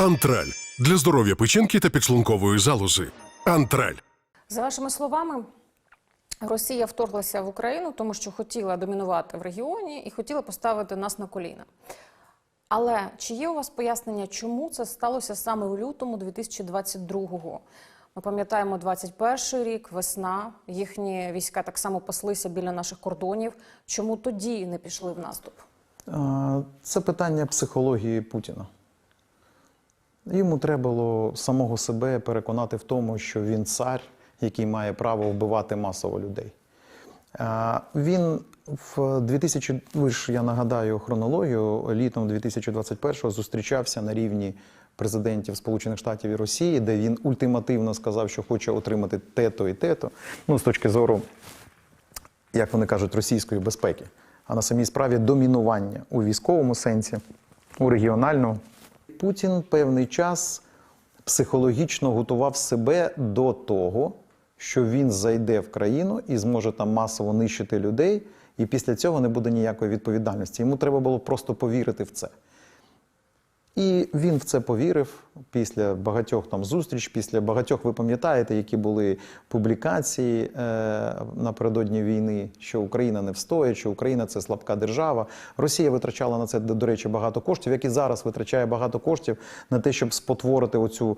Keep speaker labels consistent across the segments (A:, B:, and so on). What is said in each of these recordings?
A: Антраль для здоров'я печінки та підшлункової залози. Антраль.
B: За вашими словами, Росія вторглася в Україну, тому що хотіла домінувати в регіоні і хотіла поставити нас на коліна. Але чи є у вас пояснення, чому це сталося саме у лютому 2022-го? Ми пам'ятаємо 21 рік, весна. Їхні війська так само паслися біля наших кордонів. Чому тоді не пішли в наступ?
C: Це питання психології Путіна. Йому треба було самого себе переконати в тому, що він цар, який має право вбивати масово людей. Він в 2000, ви ж я нагадаю хронологію, літом 2021-го зустрічався на рівні президентів Сполучених Штатів і Росії, де він ультимативно сказав, що хоче отримати те-то і те-то. Ну, з точки зору як вони кажуть, російської безпеки, а на самій справі домінування у військовому сенсі, у регіональному. Путін певний час психологічно готував себе до того, що він зайде в країну і зможе там масово нищити людей, і після цього не буде ніякої відповідальності. Йому треба було просто повірити в це. І він в це повірив після багатьох там зустріч, після багатьох, ви пам'ятаєте, які були публікації е, напередодні війни, що Україна не встоїть, що Україна це слабка держава. Росія витрачала на це, до речі, багато коштів, як і зараз витрачає багато коштів на те, щоб спотворити оцю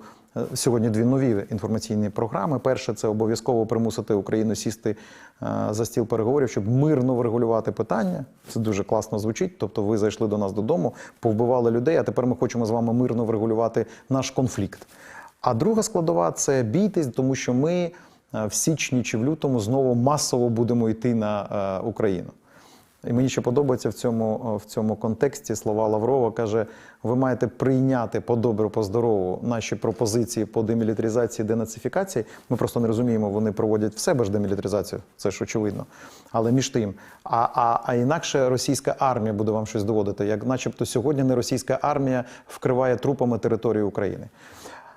C: сьогодні дві нові інформаційні програми. Перше це обов'язково примусити Україну сісти е, за стіл переговорів, щоб мирно врегулювати питання. Це дуже класно звучить. Тобто, ви зайшли до нас додому, повбивали людей, а тепер ми хочемо з вами мирно врегулювати наш конфлікт. А друга складова це бійтесь, тому що ми е, в січні чи в лютому знову масово будемо йти на е, Україну. І мені ще подобається в цьому, в цьому контексті слова Лаврова каже: ви маєте прийняти по добру, по здорову наші пропозиції по демілітаризації, денацифікації. Ми просто не розуміємо, вони проводять в себе ж демілітаризацію, це ж очевидно. Але між тим, а, а, а інакше російська армія буде вам щось доводити, як начебто сьогодні не російська армія вкриває трупами територію України.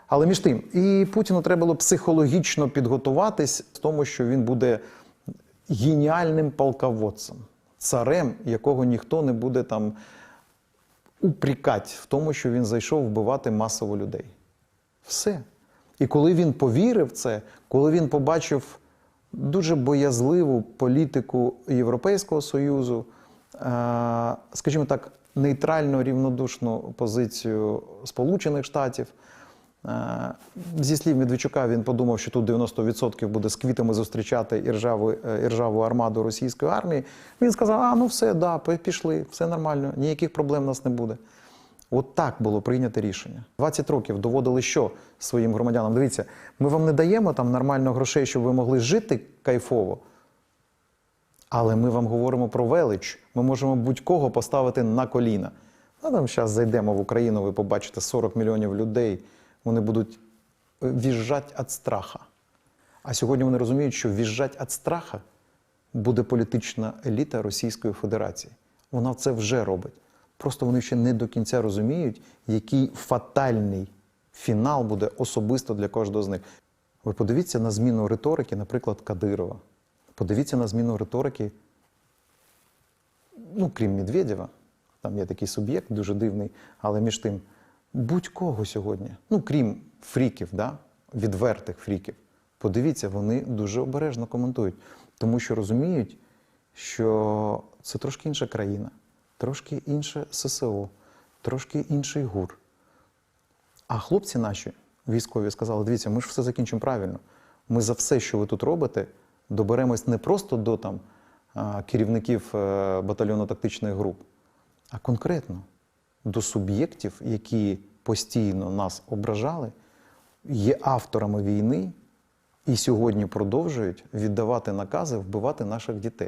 C: Але між тим, і Путіну треба було психологічно підготуватись тому, що він буде геніальним полководцем, царем, якого ніхто не буде там упрікати в тому, що він зайшов вбивати масово людей. Все. І коли він повірив в це, коли він побачив дуже боязливу політику Європейського Союзу, е, скажімо так, нейтрально рівнодушну позицію Сполучених Штатів. Е, Зі слів Медведчука він подумав, що тут 90% буде з квітами зустрічати іржаву, е, іржаву армаду російської армії. Він сказав: а ну все, да, пішли, все нормально, ніяких проблем у нас не буде. От так було прийнято рішення. 20 років доводили що своїм громадянам? Дивіться, ми вам не даємо там нормально грошей, щоб ви могли жити кайфово. Але ми вам говоримо про велич. Ми можемо будь-кого поставити на коліна. Ну, там зараз зайдемо в Україну, ви побачите 40 мільйонів людей. Вони будуть е, віжжать від страха. А сьогодні вони розуміють, що віжжать від страха буде політична еліта Російської Федерації. Вона це вже робить. Просто вони ще не до кінця розуміють, який фатальний фінал буде особисто для кожного з них. Ви подивіться на зміну риторики, наприклад, Кадирова. Подивіться на зміну риторики, ну, крім Медведєва, там є такий суб'єкт дуже дивний, але між тим, будь-кого сьогодні, ну крім фріків, да? відвертих фріків, подивіться, вони дуже обережно коментують, тому що розуміють, що це трошки інша країна, трошки інше ССО, трошки інший гур. А хлопці наші військові сказали: дивіться, ми ж все закінчимо правильно. Ми за все, що ви тут робите, доберемось не просто до там, керівників е, батальйону тактичних груп, а конкретно до суб'єктів, які постійно нас ображали, є авторами війни і сьогодні продовжують віддавати накази вбивати наших дітей.